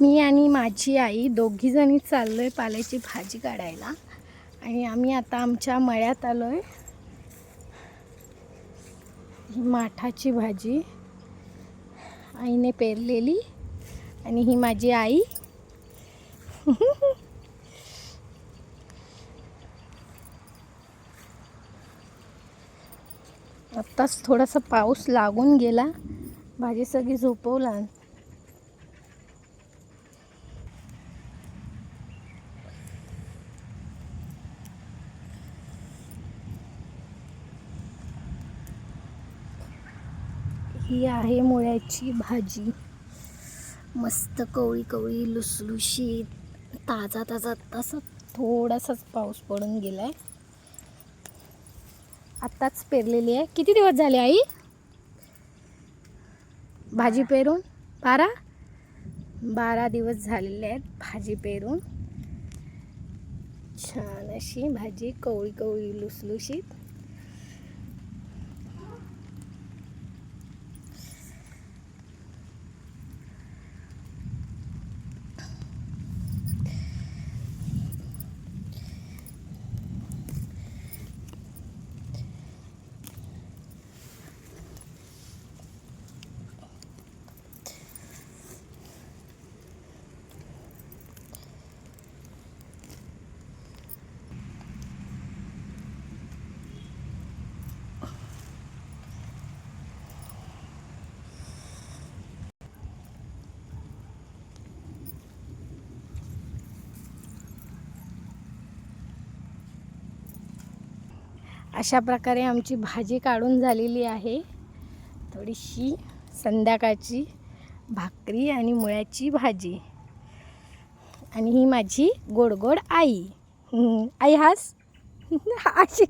मी आणि माझी आई दोघीजणी चाललो आहे पाल्याची भाजी काढायला. आणि आम्ही आता आमच्या मळ्यात आलो आहे ही माठाची भाजी. आईने पेरलेली आणि ही माझी आई. आत्ताच थोडासा पाऊस लागून गेला. भाजी सगळी झोपवला. ही आहे मुळ्याची भाजी. मस्त कवळी कवळी लुसलुशीत. ताजा ताजा तसा थोडासाच पाऊस पडून गेलाय. आत्ताच पेरलेली आहे. किती दिवस झाले आई? भाजी पेरून? बारा? बारा दिवस झालेले आहेत भाजी पेरून. छान अशी भाजी कवळी कवळी लुसलुशीत. अशा प्रकारे आमची भाजी काढून झालेली आहे. थोडीशी संध्याकाळची भाकरी आणि मुळ्याची भाजी. आणि ही माझी गोड गोड आई. आई हास. अशी